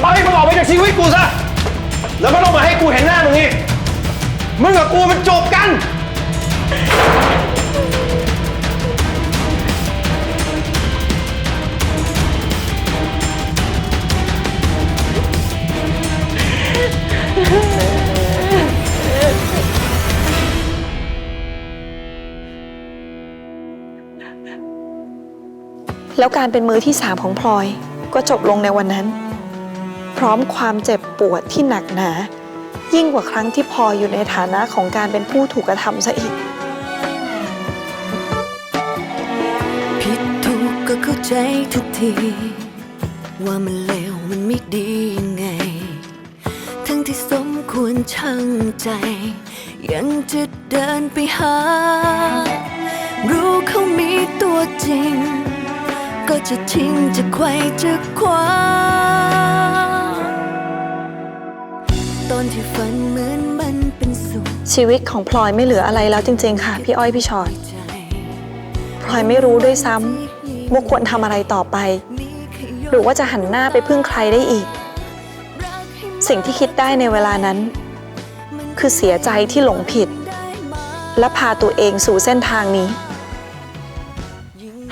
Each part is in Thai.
ไปมึงออกไปจากชีวิตกูซะ แล้วไม่ต้องมาให้กูเห็นหน้ามึงอีก มึงกับกูมันจบกัน แล้วการเป็นมือที่สามของพลอยก็จบลงในวันนั้น พร้อมความเจ็บปวดที่หนักหนา ยิ่งกว่าครั้งที่พออยู่ในฐานะของการเป็นผู้ถูกกระทำซะอีก ผิดถูกก็เข้าใจทุกที ว่ามันเลวมันไม่ดียังไง ทั้งที่สมควรชั่งใจ ยังจะเดินไปหา รู้เขามีตัวจริง ก็จะทิ้งจะไขว่จะคว้า ชีวิตของพลอยไม่เหลืออะไรแล้วจริง ๆ ค่ะ พี่อ้อยพี่ชอตใจพลอยไม่รู้ด้วยซ้ำว่าควรทำอะไรต่อไป หรือว่าจะหันหน้าไปพึ่งใครได้อีก สิ่งที่คิดได้ในเวลานั้น คือเสียใจที่หลงผิด และพาตัวเองสู่เส้นทางนี้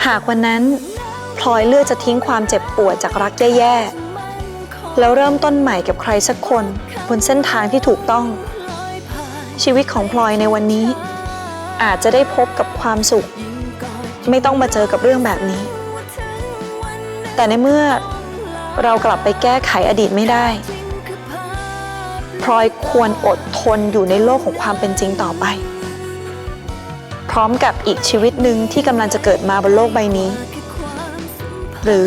หากวันนั้นพลอยเลือกจะทิ้งความเจ็บปวดจากรักแย่ๆแล้วเริ่มต้นใหม่กับใครสักคนบนเส้นทางที่ถูกต้อง ชีวิตของพลอยในวันนี้ อาจจะได้พบกับความสุข ไม่ต้องมาเจอกับเรื่องแบบนี้ แต่ในเมื่อเรากลับไปแก้ไขอดีตไม่ได้ พลอยควรอดทนอยู่ในโลกของความเป็นจริงต่อไป พร้อมกับอีกชีวิตหนึ่งที่กำลังจะเกิดมาบนโลกใบนี้ หรือ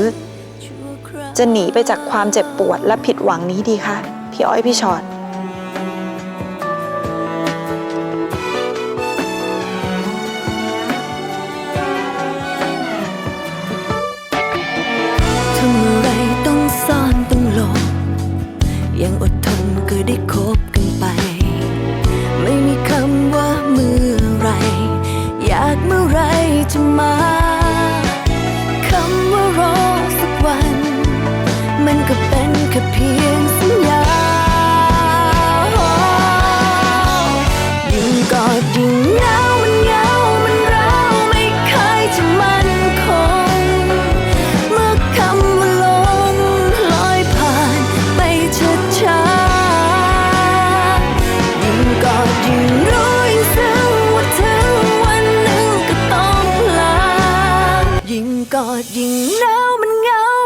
จะหนีไปจากความเจ็บปวดและผิดหวังนี้ดีคะพี่อ้อยพี่ชอต ยังอดทนก็ได้คบกันไป ไม่มีคำว่าเมื่อไร อยากเมื่อไรจะมา อดยิ่งหนาวมันเหงา